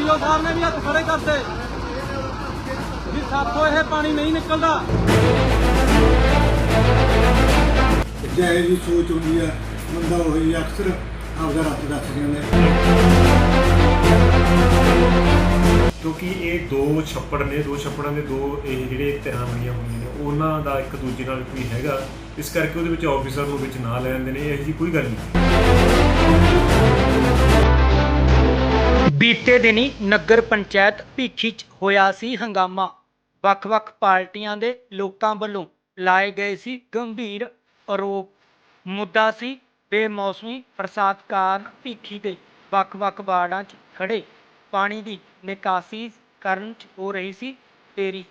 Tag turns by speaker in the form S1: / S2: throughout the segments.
S1: ਈਓ ਸਾਹਿਬ ਨੇ ਵੀ ਹੱਥ ਖੜੇ ਕਰਤੇ। ਵੀ ਸਾਥੋਂ ਇਹ ਪਾਣੀ ਨਹੀਂ ਨਿਕਲਦਾ।
S2: ਜੈ ਦੀ ਸੋਚ ਹੁੰਦੀ ਆ ਬੰਦਾ ਉਹੀ ਅਕਸਰ ਆਪਦਾ ਰੱਬ ਦੱਸ ਜਾਂਦਾ
S3: ਕਿਉਂਕਿ ਇਹ ਦੋ ਛੱਪੜ ਨੇ ਦੋ ਛੱਪੜਾਂ ਦੇ ਦੋ ਇਹ ਜਿਹੜੇ ਧਿਰਾਂ ਬਣੀਆਂ ਹੋਈਆਂ ਨੇ ਉਹਨਾਂ ਦਾ ਇੱਕ ਦੂਜੇ ਨਾਲ ਕੋਈ ਹੈਗਾ। ਇਸ ਕਰਕੇ ਉਹਦੇ ਵਿੱਚ ਆਫੀਸਰ ਨੂੰ ਵਿੱਚ ਨਾ ਲੈਂਦੇ ਨੇ ਇਹੋ ਜੀ ਕੋਈ ਗੱਲ ਨਹੀਂ।
S4: ਬੀਤੇ ਦਿਨੀ ਨਗਰ ਪੰਚਾਇਤ ਭੀਖੀ 'ਚ ਹੋਇਆ ਸੀ ਹੰਗਾਮਾ। ਵੱਖ-ਵੱਖ ਪਾਰਟੀਆਂ ਦੇ ਲੋਕਾਂ ਵੱਲੋਂ ਲਾਏ ਗਏ ਸੀ ਗੰਭੀਰ ਆਰੋਪ। ਮੁੱਦਾ ਸੀ ਬੇਮੌਸਮੀ ਬਰਸਾਤ ਕਾਰਨ ਭੀਖੀ ਦੇ ਵੱਖ-ਵੱਖ ਵਾਰਡਾਂ 'ਚ ਖੜੇ ਪਾਣੀ ਦੀ ਨਿਕਾਸੀ ਕਰਨ 'ਚ ਹੋ ਰਹੀ ਸੀ ਦੇਰੀ।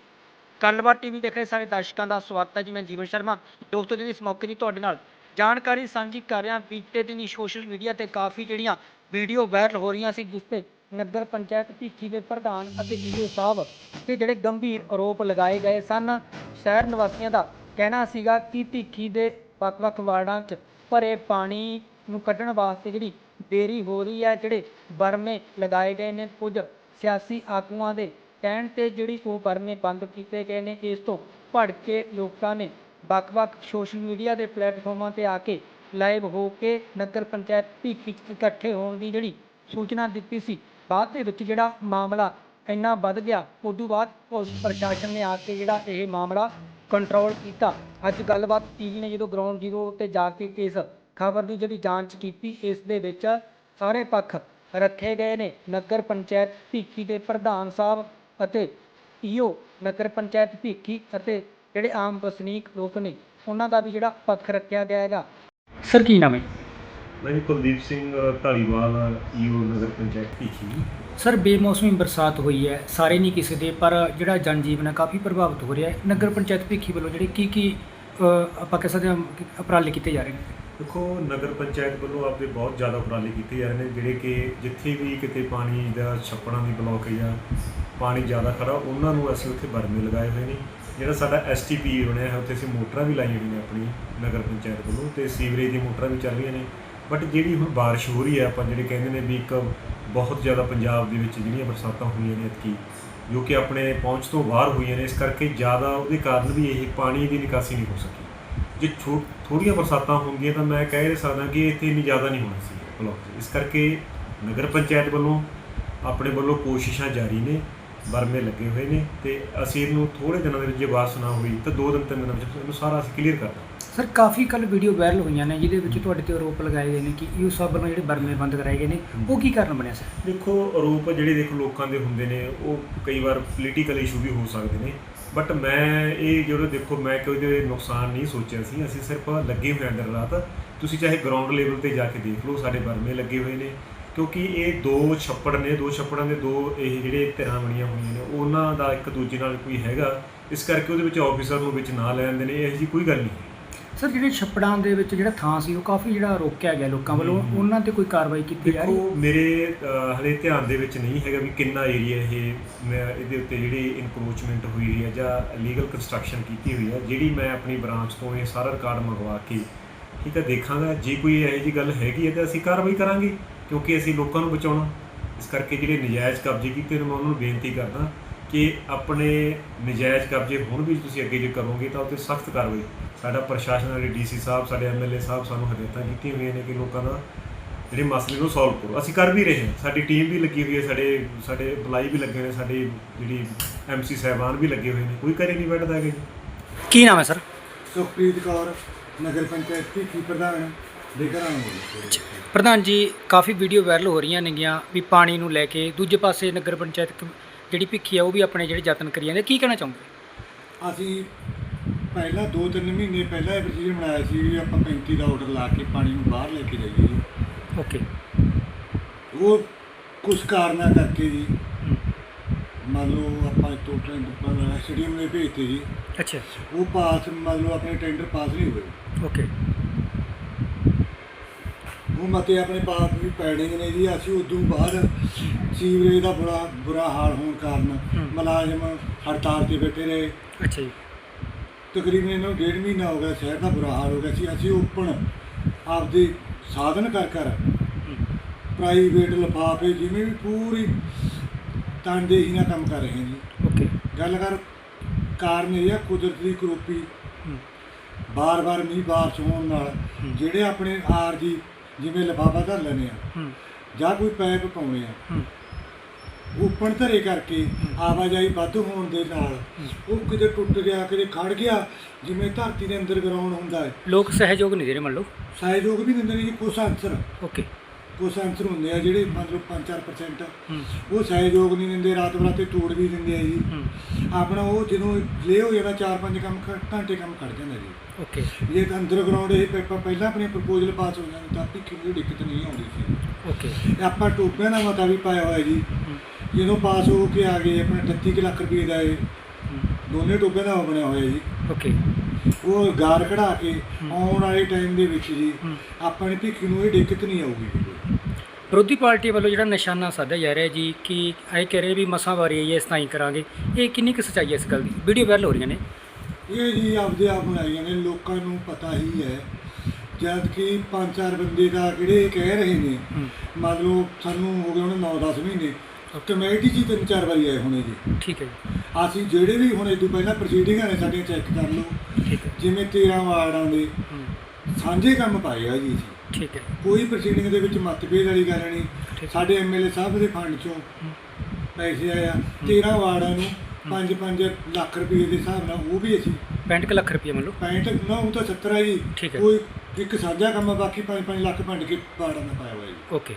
S4: ਗੱਲਬਾਤ ਟੀਵੀ ਦੇਖ ਰਹੇ ਸਾਰੇ ਦਰਸ਼ਕਾਂ ਦਾ ਸਵਾਗਤ ਹੈ ਜੀ, ਮੈਂ ਜੀਵਨ ਸ਼ਰਮਾ। ਦੋਸਤੋ, ਜੀ, ਇਸ ਮੌਕੇ ਦੀ ਤੁਹਾਡੇ ਨਾਲ ਜਾਣਕਾਰੀ ਸਾਂਝੀ ਕਰ ਰਿਹਾ। ਬੀਤੇ ਦਿਨੀ ਸੋਸ਼ਲ ਮੀਡੀਆ ਤੇ ਕਾਫੀ ਜਿਹੜੀਆਂ ਵੀਡੀਓ ਵਾਇਰਲ ਹੋ ਰਹੀਆਂ ਸੀ, ਜਿਸ ਤੇ ਨਗਰ ਪੰਚਾਇਤ ਭੀਖੀ ਦੇ ਪ੍ਰਧਾਨ ਅਤੇ ਈਓ ਸਾਹਿਬ ਤੇ ਜਿਹੜੇ ਗੰਭੀਰ ਆਰੋਪ ਲਗਾਏ ਗਏ ਸਨ। ਸ਼ਹਿਰ ਨਿਵਾਸੀਆਂ ਦਾ ਕਹਿਣਾ ਸੀਗਾ ਕਿ ਭੀਖੀ ਦੇ ਵੱਖ-ਵੱਖ ਵਾਰਡਾਂ 'ਚ ਭਰੇ ਪਾਣੀ ਨੂੰ ਕੱਢਣ ਵਾਸਤੇ ਜਿਹੜੀ ਦੇਰੀ ਹੋ ਰਹੀ ਹੈ, ਜਿਹੜੇ ਬਰਮੇ ਲਗਾਏ ਗਏ ਨੇ, ਕੁਝ ਸਿਆਸੀ ਆਗੂਆਂ ਦੇ ਕਹਿਣ ਤੇ ਜਿਹੜੀ ਉਹ ਬਰਮੇ ਬੰਦ ਕੀਤੇ ਗਏ ਨੇ। ਇਸ ਤੋਂ ਭੜਕੇ ਲੋਕਾਂ ਨੇ ਵੱਖ-ਵੱਖ ਸੋਸ਼ਲ ਮੀਡੀਆ ਦੇ ਪਲੇਟਫਾਰਮਾਂ ਤੇ ਆ ਕੇ ਲਾਈਵ ਹੋ ਕੇ ਨਗਰ ਪੰਚਾਇਤ ਭੀਖੀ ਇਕੱਠੇ ਹੋਣ ਦੀ ਜਿਹੜੀ ਸੂਚਨਾ ਦਿੱਤੀ ਸੀ। ਬਾਅਦ ਦੇ ਵਿੱਚ ਜਿਹੜਾ ਮਾਮਲਾ ਇੰਨਾ ਵੱਧ ਗਿਆ, ਉਦੋਂ ਬਾਅਦ ਪੁਲਿਸ ਪ੍ਰਸ਼ਾਸਨ ਨੇ ਆ ਕੇ ਜਿਹੜਾ ਇਹ ਮਾਮਲਾ ਕੰਟਰੋਲ ਕੀਤਾ। ਅੱਜ ਗੱਲਬਾਤ ਟੀਵੀ ਨੇ ਜਦੋਂ ਗਰਾਊਂਡ ਜ਼ੀਰੋ ਤੇ ਜਾ ਕੇ ਇਸ ਖਬਰ ਦੀ ਜਿਹੜੀ ਜਾਂਚ ਕੀਤੀ, ਇਸ ਦੇ ਵਿੱਚ ਸਾਰੇ ਪੱਖ ਰੱਖੇ ਗਏ ਨੇ। ਨਗਰ ਪੰਚਾਇਤ ਭੀਖੀ ਦੇ ਪ੍ਰਧਾਨ ਸਾਹਿਬ ਅਤੇ ਈਓ ਨਗਰ ਪੰਚਾਇਤ ਭੀਖੀ ਅਤੇ ਜਿਹੜੇ ਆਮ ਵਸਨੀਕ ਲੋਕ ਨੇ, ਉਹਨਾਂ ਦਾ ਵੀ ਜਿਹੜਾ ਪੱਖ ਰੱਖਿਆ ਗਿਆ ਹੈਗਾ ਸਰ, ਕੀ ਨਾਮ ਹੈ?
S3: ਮੈਂ ਕੁਲਦੀਪ ਸਿੰਘ ਢਾਲੀਵਾਲ ਈਓ ਨਗਰ ਪੰਚਾਇਤ ਭੀਖੀ।
S4: ਸਰ ਬੇਮੌਸਮੀ ਬਰਸਾਤ ਹੋਈ ਹੈ ਸਾਰੇ ਨਹੀਂ ਕਿਸੇ ਦੇ ਪਰ ਜਿਹੜਾ ਜਨਜੀਵਨ ਹੈ ਕਾਫੀ ਪ੍ਰਭਾਵਿਤ ਹੋ ਰਿਹਾ ਹੈ। ਨਗਰ ਪੰਚਾਇਤ ਭੀਖੀ ਵੱਲੋਂ ਜਿਹੜੇ ਕੀ ਕੀ ਆਪਾਂ ਕਹਿ ਸਕਦੇ ਹਾਂ ਉਪਰਾਲੇ ਕੀਤੇ ਜਾ ਰਹੇ ਨੇ?
S3: ਦੇਖੋ ਨਗਰ ਪੰਚਾਇਤ ਵੱਲੋਂ ਆਪਦੇ ਬਹੁਤ ਜ਼ਿਆਦਾ ਉਪਰਾਲੇ ਕੀਤੇ ਜਾ ਰਹੇ ਨੇ ਜਿਹੜੇ ਕਿ ਜਿੱਥੇ ਵੀ ਕਿਤੇ ਪਾਣੀ ਦਾ ਛੱਪੜਾਂ ਦੀ ਬਲੌਕ ਜਾਂ ਪਾਣੀ ਜ਼ਿਆਦਾ ਖੜਾ ਉਹਨਾਂ ਨੂੰ ਅਸੀਂ ਉੱਥੇ ਬਰਮੇ ਲਗਾਏ ਹੋਏ ਨੇ। ਜਿਹੜਾ ਸਾਡਾ ਐਸਟੀਪੀ ਬਣਿਆ ਹੈ ਉੱਥੇ ਅਸੀਂ ਮੋਟਰਾਂ ਵੀ ਲਾਈਆਂ ਹੋਈਆਂ ਨੇ ਆਪਣੀ ਨਗਰ ਪੰਚਾਇਤ ਵੱਲੋਂ ਤੇ ਸੀਵਰੇਜ ਦੀ ਮੋਟਰਾਂ ਵੀ ਚੱਲ ਰਹੀਆਂ ਨੇ। ਬਟ ਜਿਹੜੀ ਹੁਣ ਬਾਰਿਸ਼ ਹੋ ਰਹੀ ਹੈ, ਆਪਾਂ ਜਿਹੜੇ ਕਹਿੰਦੇ ਨੇ ਵੀ ਇੱਕ ਬਹੁਤ ਜ਼ਿਆਦਾ ਪੰਜਾਬ ਦੇ ਵਿੱਚ ਜਿਹੜੀਆਂ ਬਰਸਾਤਾਂ ਹੋਈਆਂ ਨੇ ਇਤਕੀ ਜੋ ਕਿ ਆਪਣੇ ਪਹੁੰਚ ਤੋਂ ਬਾਹਰ ਹੋਈਆਂ ਨੇ, ਇਸ ਕਰਕੇ ਜ਼ਿਆਦਾ ਉਹਦੇ ਕਾਰਨ ਵੀ ਇਹ ਪਾਣੀ ਦੀ ਨਿਕਾਸੀ ਨਹੀਂ ਹੋ ਸਕੀ। ਜੇ ਛੋ ਥੋੜੀਆਂ ਬਰਸਾਤਾਂ ਹੁੰਦੀਆਂ ਤਾਂ ਮੈਂ ਕਹਿ ਸਕਦਾ ਕਿ ਇੱਥੇ ਇੰਨੀ ਜ਼ਿਆਦਾ ਨਹੀਂ ਹੋਣੀ ਸੀ, ਬਲੌਕ ਇਸ ਕਰਕੇ ਨਗਰ ਪੰਚਾਇਤ ਵੱਲੋਂ ਆਪਣੇ ਵੱਲੋਂ ਕੋਸ਼ਿਸ਼ਾਂ ਜਾਰੀ ਨੇ ਬਰਮੇ ਲੱਗੇ ਹੋਏ ਨੇ ਤੇ ਅਸੀਂ ਇਹਨੂੰ ਥੋੜੇ ਦਿਨਾਂ ਦੇ ਵਿੱਚ ਜੇ ਬਾਰਿਸ਼ ਨਾ ਹੋਈ ਤਾਂ ਦੋ ਦਿਨ ਤਿੰਨ ਦਿਨਾਂ ਵਿੱਚ ਇਹਨੂੰ ਸਾਰਾ ਅਸੀਂ ਕਲੀਅਰ ਕਰਦਾ
S4: ਸਰ, ਕਾਫੀ ਕੱਲ ਵੀਡੀਓ ਵਾਇਰਲ ਹੋਈਆਂ ਨੇ ਜਿਹਦੇ ਵਿੱਚ ਤੁਹਾਡੇ ਤੇ ਆਰੋਪ ਲਗਾਏ ਗਏ ਨੇ ਕਿ ਈਓ ਸਾਹਿਬ ਵੱਲੋਂ ਜਿਹੜੇ ਬਰਮੇ ਬੰਦ ਕਰਾਏ ਗਏ ਨੇ, ਉਹ ਕੀ ਕਾਰਨ ਬਣਿਆ ਸਰ?
S3: ਦੇਖੋ, ਆਰੋਪ ਜਿਹੜੇ ਦੇਖੋ ਲੋਕਾਂ ਦੇ ਹੁੰਦੇ ਨੇ, ਉਹ ਕਈ ਵਾਰ ਪੋਲੀਟੀਕਲ ਇਸ਼ੂ ਵੀ ਹੋ ਸਕਦੇ ਨੇ। ਬਟ ਮੈਂ ਇਹ ਜਿਹੜੇ ਦੇਖੋ, ਮੈਂ ਕੋਈ ਦੇ ਨੁਕਸਾਨ ਨਹੀਂ ਸੋਚਿਆ ਸੀ। ਅਸੀਂ ਸਿਰਫ ਲੱਗੇ ਹੋਏ ਅੰਦਰ ਰਾਤ। ਤੁਸੀਂ ਚਾਹੇ ਗਰਾਊਂਡ ਲੈਵਲ ਤੇ ਜਾ ਕੇ ਦੇਖ ਲਓ, ਸਾਡੇ ਬਰਮੇ ਲੱਗੇ ਹੋਏ ਨੇ। ਕਿਉਂਕਿ ਇਹ ਦੋ ਛੱਪੜ ਨੇ, ਦੋ ਛੱਪੜਾਂ ਦੇ ਦੋ ਇਹ ਜਿਹੜੇ ਧਿਰਾਂ ਬਣੀਆਂ ਹੋਈਆਂ ਨੇ, ਉਹਨਾਂ ਦਾ ਇੱਕ ਦੂਜੇ ਨਾਲ ਕੋਈ ਹੈਗਾ। ਇਸ ਕਰਕੇ ਉਹਦੇ ਵਿੱਚ ਆਫੀਸਰ ਨੂੰ ਵਿੱਚ ਨਾ ਲੈ ਲੈਂਦੇ ਨੇ, ਇਹੋ ਜੀ ਕੋਈ ਗੱਲ ਨਹੀਂ
S4: ਸਰ ਜਿਹੜੇ ਛੱਪੜਾਂ ਦੇ ਵਿੱਚ ਜਿਹੜਾ ਥਾਂ ਸੀ ਉਹ ਕਾਫੀ ਜਿਹੜਾ ਰੋਕਿਆ ਗਿਆ ਲੋਕਾਂ ਵੱਲੋਂ। ਉਹਨਾਂ ਤੇ ਕੋਈ ਕਾਰਵਾਈ ਕੀਤੀ ਜਾ ਰਹੀ ਹੈ?
S3: ਦੇਖੋ ਮੇਰੇ ਅਹ, ਹਲੇ ਧਿਆਨ ਦੇ ਵਿੱਚ ਨਹੀਂ ਹੈਗਾ ਵੀ ਕਿੰਨਾ ਏਰੀਆ ਇਹ ਮੈਂ ਇਹਦੇ ਉੱਤੇ ਜਿਹੜੀ ਇਨਕਰੋਚਮੈਂਟ ਹੋਈ ਹੋਈ ਹੈ ਜਾਂ ਲੀਗਲ ਕੰਸਟਰਕਸ਼ਨ ਕੀਤੀ ਹੋਈ ਹੈ ਜਿਹੜੀ ਮੈਂ ਆਪਣੀ ਬ੍ਰਾਂਚ ਤੋਂ ਇਹ ਸਾਰਾ ਰਿਕਾਰਡ ਮੰਗਵਾ ਕੇ ਠੀਕ ਹੈ ਦੇਖਾਂਗਾ। ਜੇ ਕੋਈ ਇਹੋ ਜੀ ਗੱਲ ਹੈਗੀ ਹੈ ਤਾਂ ਅਸੀਂ ਕਾਰਵਾਈ ਕਰਾਂਗੇ ਕਿਉਂਕਿ ਅਸੀਂ ਲੋਕਾਂ ਨੂੰ ਬਚਾਉਣਾ। ਇਸ ਕਰਕੇ ਜਿਹੜੇ ਨਜਾਇਜ਼ ਕਬਜ਼ੇ ਕੀਤੇ ਨੇ ਮੈਂ ਉਹਨਾਂ ਨੂੰ ਬੇਨਤੀ ਕਰਦਾ ਕਿ ਆਪਣੇ ਨਜਾਇਜ਼ ਕਬਜ਼ੇ ਹੁਣ ਵੀ ਤੁਸੀਂ ਅੱਗੇ ਜੇ ਕਰੋਗੇ ਤਾਂ ਉੱਤੇ ਸਖਤ ਕਾਰਵਾਈ। ਸਾਡਾ ਪ੍ਰਸ਼ਾਸਨ ਵਾਲੇ ਡੀਸੀ ਸਾਹਿਬ ਸਾਡੇ ਐਮਐਲਏ ਸਾਹਿਬ ਸਾਨੂੰ ਹਦਾਇਤਾਂ ਕੀਤੀਆਂ ਹੋਈਆਂ ਨੇ ਕਿ ਲੋਕਾਂ ਦਾ ਜਿਹੜੇ ਮਸਲੇ ਨੂੰ ਸੋਲਵ ਕਰੋ। ਅਸੀਂ ਕਰ ਵੀ ਰਹੇ ਹਾਂ। ਸਾਡੀ ਟੀਮ ਵੀ ਲੱਗੀ ਹੋਈ ਹੈ ਸਾਡੇ ਸਾਡੇ ਬੁਲਾਈ ਵੀ ਲੱਗੇ ਨੇ ਸਾਡੀ ਜਿਹੜੀ ਐਮਸੀ ਸਾਹਿਬਾਨ ਵੀ ਲੱਗੇ ਹੋਏ ਨੇ। ਕੋਈ ਘਰੇ ਨਹੀਂ ਬੈਠਦਾ ਹੈਗਾ ਜੀ।
S4: ਕੀ ਨਾਮ ਹੈ ਸਰ?
S2: ਸੁਖਪ੍ਰੀਤ ਕੌਰ ਨਗਰ ਪੰਚਾਇਤ ਪ੍ਰਧਾਨ ਦੇ ਘਰਾਂ ਨੂੰ
S4: ਪ੍ਰਧਾਨ ਜੀ ਕਾਫੀ ਵੀਡੀਓ ਵਾਇਰਲ ਹੋ ਰਹੀਆਂ ਨੇਗੀਆਂ ਵੀ ਪਾਣੀ ਨੂੰ ਲੈ ਕੇ ਦੂਜੇ ਪਾਸੇ ਨਗਰ ਪੰਚਾਇਤ ਜਿਹੜੀ ਭਿੱਖੀ ਆ ਉਹ ਵੀ ਆਪਣੇ ਜਿਹੜੇ ਯਤਨ ਕਰੀ ਜਾਂਦੇ ਕੀ ਕਹਿਣਾ ਚਾਹੋਗੇ?
S2: ਅਸੀਂ ਪਹਿਲਾਂ 2-3 ਮਹੀਨੇ ਪਹਿਲਾਂ ਇਹ ਪ੍ਰੋਸੀਜਰ ਬਣਾਇਆ ਸੀ ਵੀ ਆਪਾਂ 35 ਦਾ ਆਰਡਰ ਲਾ ਕੇ ਪਾਣੀ ਨੂੰ ਬਾਹਰ ਲੈ ਕੇ ਜਾਈਏ। ਜੀ
S4: ਓਕੇ।
S2: ਉਹ ਕੁਝ ਕਾਰਨਾਂ ਕਰਕੇ ਜੀ। ਮੰਨ ਲਓ ਆਪਾਂ ਤੋਂ ਟੈਂਡਰ ਸਟੇਡੀਅਮ ਨੇ ਭੇਜਤੇ ਜੀ।
S4: ਅੱਛਾ।
S2: ਉਹ ਪਾਸ ਮੰਨ ਲਓ ਆਪਣੇ ਟੈਂਡਰ ਪਾਸ ਨਹੀਂ ਹੋਏ।
S4: ਓਕੇ।
S2: ਮਤੇ ਆਪਣੇ ਪਾਸ ਵੀ ਪੈਂਡਿੰਗ ਨੇ ਜੀ ਅਸੀਂ ਉਦੋਂ ਬਾਅਦ ਸੀਵਰੇਜ ਦਾ ਬੜਾ ਬੁਰਾ ਹਾਲ ਹੋਣ ਕਾਰਨ। ਮੁਲਾਜ਼ਮ ਹੜਤਾਲ ਤੇ ਬੈਠੇ ਰਹੇ।
S4: ਅੱਛਾ ਜੀ।
S2: ਤਕਰੀਬਨ ਇਹਨੂੰ ਡੇਢ ਮਹੀਨਾ ਹੋ ਗਿਆ ਸ਼ਹਿਰ ਦਾ ਬੁਰਾ ਹਾਲ ਹੋ ਗਿਆ ਸੀ। ਅਸੀਂ ਓਪਨ ਆਪਦੇ ਸਾਧਨ ਕਰ ਕਰ ਪ੍ਰਾਈਵੇਟ ਲਿਫਾਫੇ ਜਿਵੇਂ ਵੀ ਪੂਰੀ ਤਨਦੇਹੀ ਨਾਲ ਕੰਮ ਕਰ ਰਹੇ ਜੀ।
S5: ਓਕੇ।
S2: ਗੱਲ ਕਰ ਕਾਰਨ ਇਹ ਆ ਕੁਦਰਤ ਦੀ ਕਰੋਪੀ ਬਾਰ-ਬਾਰ ਮੀਂਹ ਬਾਰਿਸ਼ ਹੋਣ ਨਾਲ। ਜਿਹੜੇ ਆਪਣੇ ਆਰ ਜੀ ਜਿਵੇਂ ਲਿਫਾਫਾ ਧਰ ਲੈਂਦੇ ਆ। ਜਾਂ ਕੋਈ ਪਾਈਪ ਪਾਉਣੇ ਆ।
S5: ਹੂੰ।
S2: ਉੱਪਰ ਧਰੇ ਕਰਕੇ ਆਵਾਜਾਈ ਵੱਧ ਹੋਣ ਦੇ ਨਾਲ ਉਹ ਕਿਤੇ ਟੁੱਟ ਗਿਆ ਕਿਤੇ ਖੜ ਗਿਆ ਜਿਵੇਂ ਧਰਤੀ ਦੇ ਅੰਦਰ ਗਰਾਉਂਡ ਹੁੰਦਾ ਹੈ।
S5: ਲੋਕ ਸਹਿਯੋਗ ਨਹੀਂ ਦੇ ਰਹੇ ਮੰਨ ਲਓ।
S2: ਸਹਿਯੋਗ ਵੀ ਦਿੰਦੇ ਨੇ ਜੀ ਕੁਛ ਆਨਸਰ
S5: ਓਕੇ।
S2: ਕੁਛ ਆਨਸਰ ਹੁੰਦੇ ਆ ਜਿਹੜੇ ਮਤਲਬ 5-4%
S5: ਹੂੰ।
S2: ਉਹ ਸਹਿਯੋਗ ਨਹੀਂ ਦਿੰਦੇ ਰਾਤ ਬਰਾਤੇ ਤੋੜ ਵੀ ਦਿੰਦੇ ਆ ਜੀ। ਆਪਣਾ ਉਹ ਜਦੋਂ ਲੇ ਹੋ ਜਾਣਾ 4-5 ਕੰਮ ਘੰਟੇ ਕੰਮ ਖੜ ਜਾਂਦਾ ਜੀ।
S5: ਓਕੇ
S2: ਜੇ ਅੰਡਰਗਰਾਉਂਡ ਇਹ ਪੇਪਰ ਪਹਿਲਾਂ ਆਪਣੀ ਪ੍ਰਪੋਜ਼ਲ ਪਾਸ ਹੋ ਜਾਂਦੀ ਤਾਂ ਵੀ ਕਿੰਨੀ ਦਿੱਕਤ ਨਹੀਂ ਆਉਂਦੀ ਸੀ
S5: ਓਕੇ
S2: ਆਪਾਂ ਟੋਪਿਆਂ ਦਾ ਮਤਾ ਵੀ ਪਾਇਆ ਹੋਇਆ ਜੀ। ਜਦੋਂ ਪਾਸ ਹੋ ਕੇ ਆ ਗਏ ਆਪਣੇ 38 ਕੁ ਲੱਖ ਰੁਪਏ ਦਾ ਇਹ ਦੋਨੇ ਟੋਪਿਆਂ ਦਾ ਬਣਿਆ ਹੋਇਆ ਜੀ।
S5: ਓਕੇ
S2: ਉਹ ਗਾਰ ਕਢਾ ਕੇ ਆਉਣ ਵਾਲੇ ਟਾਈਮ ਦੇ ਵਿੱਚ ਜੀ
S5: ਹੂੰ।
S2: ਆਪਾਂ ਨੇ ਭਿੱਖੀ ਨੂੰ ਇਹ ਦਿੱਕਤ ਨਹੀਂ ਆਊਗੀ।
S5: ਵਿਰੋਧੀ ਪਾਰਟੀ ਵੱਲੋਂ ਜਿਹੜਾ ਨਿਸ਼ਾਨਾ ਸਾਧਿਆ ਜਾ ਰਿਹਾ ਜੀ ਕਿ ਇਹ ਕਹਿ ਰਹੇ ਵੀ ਮਸਾਂ ਵਾਰੀ ਆਈ ਹੈ ਇਸ ਤਾਂ ਹੀ ਕਰਾਂਗੇ। ਇਹ ਕਿੰਨੀ ਕੁ ਸੱਚਾਈ ਹੈ ਇਸ ਗੱਲ ਦੀ? ਵੀਡੀਓ ਵਾਇਰਲ ਹੋ ਰਹੀਆਂ ਨੇ।
S2: ਇਹ ਜੀ ਆਪਦੇ ਆਪ ਬਣਾਈਆਂ ਨੇ ਲੋਕਾਂ ਨੂੰ ਪਤਾ ਹੀ ਹੈ। ਜਦ ਕਿ ਪੰਜ ਚਾਰ ਬੰਦੇ ਦਾ ਕਿਹੜੇ ਕਹਿ ਰਹੇ ਨੇ ਮੰਨ ਲਓ ਸਾਨੂੰ ਹੋ ਗਏ ਉਹਨੇ 9-10 ਮਹੀਨੇ ਕਮੇਟੀ ਜੀ ਤਿੰਨ ਚਾਰ ਵਾਰੀ ਆਏ ਹੋਣੇ ਜੀ।
S5: ਠੀਕ ਹੈ ਜੀ।
S2: ਅਸੀਂ ਜਿਹੜੇ ਵੀ ਹੁਣ ਤੋਂ ਪਹਿਲਾਂ ਪ੍ਰੋਸੀਡਿੰਗਾਂ ਨੇ ਸਾਡੀਆਂ ਚੈੱਕ ਕਰ ਲਓ।
S5: ਠੀਕ ਹੈ।
S2: ਜਿਵੇਂ 13 ਵਾਰਡਾਂ ਦੇ ਸਾਂਝੇ ਕੰਮ ਪਾਏ ਆ ਜੀ
S5: ਠੀਕ ਹੈ।
S2: ਕੋਈ ਪ੍ਰੋਸੀਡਿੰਗ ਦੇ ਵਿੱਚ ਮਤਭੇਦ ਵਾਲੀ ਗੱਲ ਨਹੀਂ। ਸਾਡੇ ਐਮਐਲਏ ਸਾਹਿਬ ਦੇ ਫੰਡ ਚੋਂ ਪੈਸੇ ਆਇਆ 13 ਵਾਰਡਾਂ ਨੂੰ 5-5 ਲੱਖ ਰੁਪਏ ਦੇ ਹਿਸਾਬ ਨਾਲ ਉਹ ਵੀ ਅਸੀਂ
S5: 65 ਕੁ ਲੱਖ ਰੁਪਏ ਮੰਨ ਲਓ।
S2: 65 ਨਾ ਉਹ ਤਾਂ 70 ਆ ਜੀ। ਕੋਈ ਇੱਕ ਸਾਂਝਾ ਕੰਮ ਆ ਬਾਕੀ 5-5 ਲੱਖ ਵੰਡ ਕੇ ਵਾਰਡਾਂ ਦਾ ਪਾਇਆ ਹੋਇਆ ਜੀ।
S5: ਓਕੇ।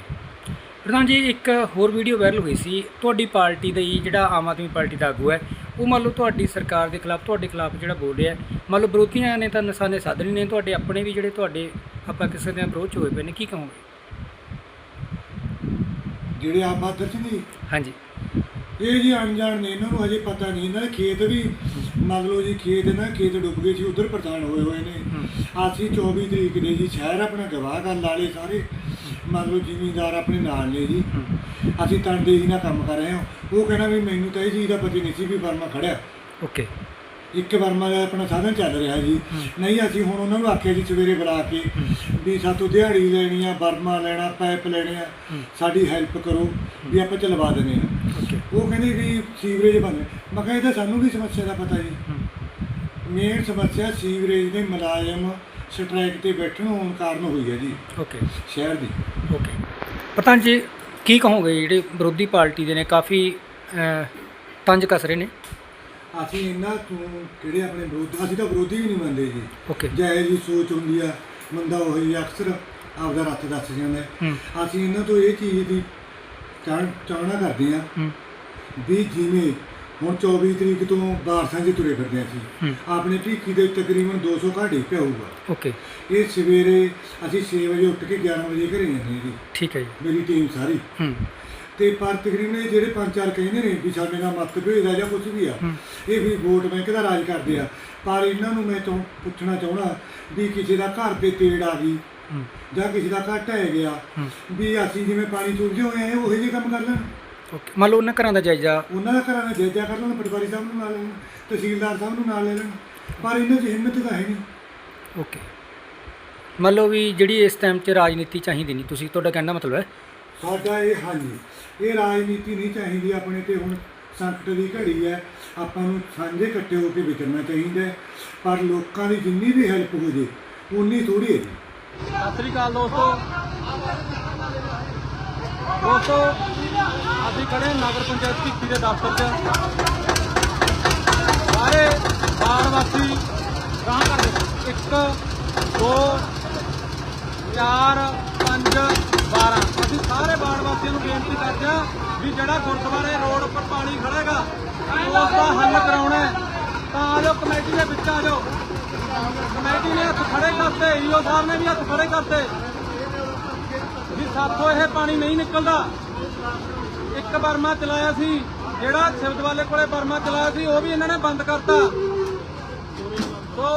S5: ਪ੍ਰਧਾਨ ਜੀ ਇੱਕ ਹੋਰ ਵੀਡੀਓ ਵਾਇਰਲ ਹੋਈ ਸੀ। ਤੁਹਾਡੀ ਪਾਰਟੀ ਦਾ ਹੀ ਜਿਹੜਾ ਆਮ ਆਦਮੀ ਪਾਰਟੀ ਦਾ ਆਗੂ ਹੈ ਉਹ ਮੰਨ ਲਓ ਤੁਹਾਡੀ ਸਰਕਾਰ ਦੇ ਖਿਲਾਫ ਤੁਹਾਡੇ ਖਿਲਾਫ ਜਿਹੜਾ ਬੋਲ ਰਿਹਾ ਮੰਨ ਲਓ ਵਿਰੋਧੀਆਂ ਨੇ ਤਾਂ ਨਿਸ਼ਾਨੇ ਸਾਧਣੇ ਨੇ ਤੁਹਾਡੇ ਆਪਣੇ ਵੀ ਜਿਹੜੇ ਤੁਹਾਡੇ ਆਪਾਂ ਕਿਸੇ ਦੇ ਵਿਰੋਧ 'ਚ ਹੋਏ ਪਏ ਨੇ ਕੀ ਕਹੋਗੇ?
S2: ਜਿਹੜੇ ਆਪ ਬਾਦਰ ਚ ਨਹੀਂ
S5: ਹਾਂਜੀ।
S2: ਇਹ ਜੀ ਅਣਜਾਣ ਨੇ ਇਹਨਾਂ ਨੂੰ ਹਜੇ ਪਤਾ ਨਹੀਂ ਇਹਨਾਂ ਦੇ ਖੇਤ ਵੀ ਮੰਨ ਲਓ ਜੀ ਖੇਤ ਨਾ ਖੇਤ ਡੁੱਬ ਗਏ ਸੀ ਉਧਰ ਪ੍ਰਧਾਨ ਹੋਏ ਹੋਏ ਨੇ। ਅਸੀਂ 24 ਤਰੀਕ ਦੇ ਜੀ ਸ਼ਹਿਰ ਆਪਣਾ ਗਵਾਹ ਗੱਲ ਵਾਲੇ ਸਾਰੇ। ਮੰਨ ਲਓ ਜ਼ਿਮੀਂਦਾਰ ਆਪਣੇ ਨਾਲ ਨੇ ਜੀ। ਅਸੀਂ ਤਨਦੇਹੀ ਨਾਲ ਕੰਮ ਕਰ ਰਹੇ ਹਾਂ। ਉਹ ਕਹਿੰਦਾ ਵੀ ਮੈਨੂੰ ਤਾਂ ਇਹ ਚੀਜ਼ ਦਾ ਪਤਾ ਨਹੀਂ ਸੀ ਵੀ ਵਰਮਾ ਖੜਿਆ
S5: ਓਕੇ।
S2: ਇੱਕ ਵਰਮਾ ਦਾ ਆਪਣਾ ਸਾਧਨ ਚੱਲ ਰਿਹਾ ਜੀ। ਨਹੀਂ ਅਸੀਂ ਹੁਣ ਉਹਨਾਂ ਨੂੰ ਆਖਿਆ ਜੀ ਸਵੇਰੇ ਬੁਲਾ ਕੇ ਵੀ ਸਾਤੋਂ ਦਿਹਾੜੀ ਲੈਣੀ ਆ ਵਰਮਾ ਲੈਣਾ ਪਾਈਪ ਲੈਣੇ ਆ। ਸਾਡੀ ਹੈਲਪ ਕਰੋ ਵੀ ਆਪਾਂ ਚਲਵਾ ਦਿੰਦੇ ਆ ਉਹ ਕਹਿੰਦੇ ਵੀ ਸੀਵਰੇਜ ਬਣ ਮੈਂ ਕਿਹਾ ਇਹ ਤਾਂ ਸਾਨੂੰ ਵੀ ਸਮੱਸਿਆ ਦਾ ਪਤਾ ਜੀ। ਮੇਨ ਸਮੱਸਿਆ ਸੀਵਰੇਜ ਦੇ ਮੁਲਾਜ਼ਮ ਸਟ੍ਰਾਈਕ ਤੇ ਬੈਠਣ ਹੋਣ ਕਾਰਨ ਹੋਈ ਹੈ ਜੀ।
S5: ਓਕੇ।
S2: ਸ਼ਹਿਰ ਦੀ।
S5: ਪ੍ਰਧਾਨ ਜੀ ਕੀ ਕਹੋਗੇ ਜਿਹੜੇ ਵਿਰੋਧੀ ਪਾਰਟੀ ਦੇ ਨੇ ਕਾਫੀ ਤੰਜ ਕਸ ਰਹੇ ਨੇ।
S2: ਅਸੀਂ ਇਹਨਾਂ ਤੋਂ ਕਿਹੜੇ ਆਪਣੇ ਵਿਰੋਧ ਅਸੀਂ ਤਾਂ ਵਿਰੋਧੀ ਵੀ ਨਹੀਂ ਮੰਨਦੇ ਜੀ।
S5: ਓਕੇ।
S2: ਜਾਇ ਜੀ ਸੋਚ ਹੁੰਦੀ ਆ ਬੰਦਾ ਉਹੀ ਅਕਸਰ ਆਪਦਾ ਰੱਤ ਦੱਸ ਜਾਂਦਾ। ਅਸੀਂ ਇਹਨਾਂ ਤੋਂ ਇਹ ਚੀਜ਼ ਦੀ ਚਾਹਣ ਕਰਦੇ ਆ ਵੀ ਜਿਵੇਂ ਹੁਣ 24 ਤਰੀਕ ਤੋਂ ਬਾਰਸਾਂ 'ਚ ਤੁਰੇ ਫਿਰਦੇ ਅਸੀਂ।
S5: ਹੂੰ।
S2: ਆਪਣੇ ਭੀਖੀ ਦੇ ਤਕਰੀਬਨ 200 ਘਾੜੇ ਪਿਆ ਹੋਊਗਾ।
S5: ਓਕੇ।
S2: ਇਹ ਸਵੇਰੇ ਅਸੀਂ 6 ਵਜੇ ਉੱਠ ਕੇ 11 ਵਜੇ ਘਰੇ ਜਾਂਦੇ ਹਾਂ ਜੀ।
S5: ਠੀਕ ਹੈ ਜੀ।
S2: ਮੇਰੀ ਟੀਮ ਸਾਰੀ।
S5: ਹੂੰ।
S2: ਤੇ ਪਰ ਤਕਰੀਬਨ ਇਹ ਜਿਹੜੇ ਪੰਜ ਚਾਰ ਕਹਿੰਦੇ ਨੇ ਵੀ ਸਾਡੇ ਨਾਲ ਮਤ ਭੇਜਦਾ ਜਾਂ ਕੁਝ ਵੀ ਆ
S5: ਹੂੰ।
S2: ਇਹ ਵੀ ਵੋਟ ਬੈਂਕ ਦਾ ਰਾਜ ਕਰਦੇ ਆ। ਪਰ ਇਹਨਾਂ ਨੂੰ ਮੈਂ ਤੋਂ ਪੁੱਛਣਾ ਚਾਹਣਾ ਵੀ ਕਿਸੇ ਦਾ ਘਰ ਤੇ ਤੇੜ ਆ ਗਈ
S5: ਹੂੰ।
S2: ਜਾਂ ਕਿਸੇ ਦਾ ਘਰ ਢਹਿ ਗਿਆ
S5: ਹੂੰ।
S2: ਵੀ ਅਸੀਂ ਜਿਵੇਂ ਪਾਣੀ ਚੁੱਲਦੇ ਹੋਏ ਆ ਉਹੀ ਜਿਹੇ ਕੰਮ ਕਰ ਲੈਣ?
S5: ਓਕੇ ਮੰਨ ਲਓ ਉਹਨਾਂ ਘਰਾਂ ਦਾ ਜਾਇਜ਼ਾ।
S2: ਉਹਨਾਂ ਦਾ ਘਰਾਂ ਦਾ ਜਾਇਜ਼ਾ ਕਰ ਲੈਣ ਪਟਵਾਰੀ ਸਾਹਿਬ ਨੂੰ ਨਾਲ ਲੈ ਲੈਣ ਤਹਿਸੀਲਦਾਰ ਸਾਹਿਬ ਨੂੰ ਨਾਲ ਲੈ ਲੈਣ ਪਰ ਇਹਨਾਂ 'ਚ ਹਿੰਮਤ ਤਾਂ ਹੈ ਨਹੀਂ।
S5: ਓਕੇ ਮੰਨ ਲਓ ਵੀ ਜਿਹੜੀ ਇਸ ਟਾਈਮ 'ਚ ਰਾਜਨੀਤੀ ਚਾਹੀਦੀ ਨਹੀਂ ਤੁਸੀਂ ਤੁਹਾਡਾ ਕਹਿਣ ਦਾ ਮਤਲਬ ਹੈ?
S2: ਸਾਡਾ ਇਹ ਹਾਂਜੀ ਇਹ ਰਾਜਨੀਤੀ ਨਹੀਂ ਚਾਹੀਦੀ ਆਪਣੇ ਤੇ ਹੁਣ ਸੰਕਟ ਦੀ ਘੜੀ ਹੈ ਆਪਾਂ ਨੂੰ ਸਾਂਝੇ ਇਕੱਠੇ ਹੋ ਕੇ ਵਿਚਰਨਾ ਚਾਹੀਦਾ ਹੈ। ਪਰ ਲੋਕਾਂ ਦੀ ਜਿੰਨੀ ਵੀ ਹੈਲਪ ਹੋ ਜੇ ਉਨੀ ਥੋੜੀ ਹੈ ਜੀ।
S1: ਸਤਿ ਸ੍ਰੀ ਅਕਾਲ ਦੋਸਤੋ। ਦੋਸਤੋ ਅਸੀਂ ਖੜੇ ਨਗਰ ਪੰਚਾਇਤ ਭਿੱਖੀ ਦੇ ਦਫ਼ਤਰ 'ਚ। ਸਾਰੇ ਬਾੜ ਵਾਸੀ ਗਾਂ ਕਰਦੇ 1 2 4 5 12 ਅਸੀਂ ਸਾਰੇ ਬਾੜ ਵਾਸੀਆਂ ਨੂੰ ਬੇਨਤੀ ਕਰਦੇ ਹਾਂ ਵੀ ਜਿਹੜਾ ਗੁਰਦੁਆਰੇ ਰੋਡ ਉੱਪਰ ਪਾਣੀ ਖੜੇਗਾ ਉਸ ਦਾ ਹੱਲ ਕਰਾਉਣਾ ਤਾਂ ਆ ਜਾਓ ਕਮੇਟੀ ਦੇ ਵਿੱਚ ਆ ਜਾਓ ਕਮੇਟੀ ਨੇ ਹੱਥ ਖੜੇ ਕਰਤੇ, ਈਓ ਸਾਹਿਬ ਨੇ ਵੀ ਹੱਥ ਖੜੇ ਕਰਤੇ। ਵੀ ਸਾਥੋਂ ਇਹ ਪਾਣੀ ਨਹੀਂ ਨਿਕਲਦਾ। ਇੱਕ ਬਰਮਾ ਚਲਾਇਆ ਸੀ ਜਿਹੜਾ ਸਿਵਦਵਾਲੇ ਕੋਲੇ ਬਰਮਾ ਚਲਾਇਆ ਸੀ ਉਹ ਵੀ ਇਹਨਾਂ ਨੇ ਬੰਦ ਕਰਤਾ। ਸੋ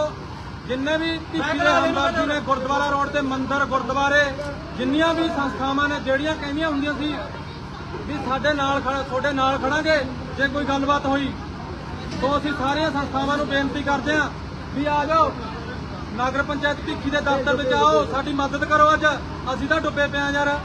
S1: ਜਿੰਨੇ ਵੀ ਭਿੱਖੀ ਦੇ ਹਮਦਰਦੀ ਨੇ ਗੁਰਦੁਆਰਾ ਰੋਡ ਤੇ ਮੰਦਿਰ ਗੁਰਦੁਆਰੇ ਜਿੰਨੀਆਂ ਵੀ ਸੰਸਥਾਵਾਂ ਨੇ ਜਿਹੜੀਆਂ ਕਹਿੰਦੀਆਂ ਹੁੰਦੀਆਂ ਸੀ ਵੀ ਸਾਡੇ ਨਾਲ ਖੜਾ ਤੁਹਾਡੇ ਨਾਲ ਖੜਾਂਗੇ ਜੇ ਕੋਈ ਗੱਲਬਾਤ ਹੋਈ। ਸੋ ਅਸੀਂ ਸਾਰੀਆਂ ਸੰਸਥਾਵਾਂ ਨੂੰ ਬੇਨਤੀ ਕਰਦੇ ਹਾਂ ਵੀ ਆ ਜਾਓ। ਨਗਰ ਪੰਚਾਇਤ ਭਿੱਖੀ ਦੇ ਦਫ਼ਤਰ ਵਿੱਚ ਆਓ ਸਾਡੀ ਮਦਦ ਕਰੋ ਅੱਜ। ਅਸੀਂ ਤਾਂ ਡੁੱਬੇ ਪਿਆ ਯਾਰ।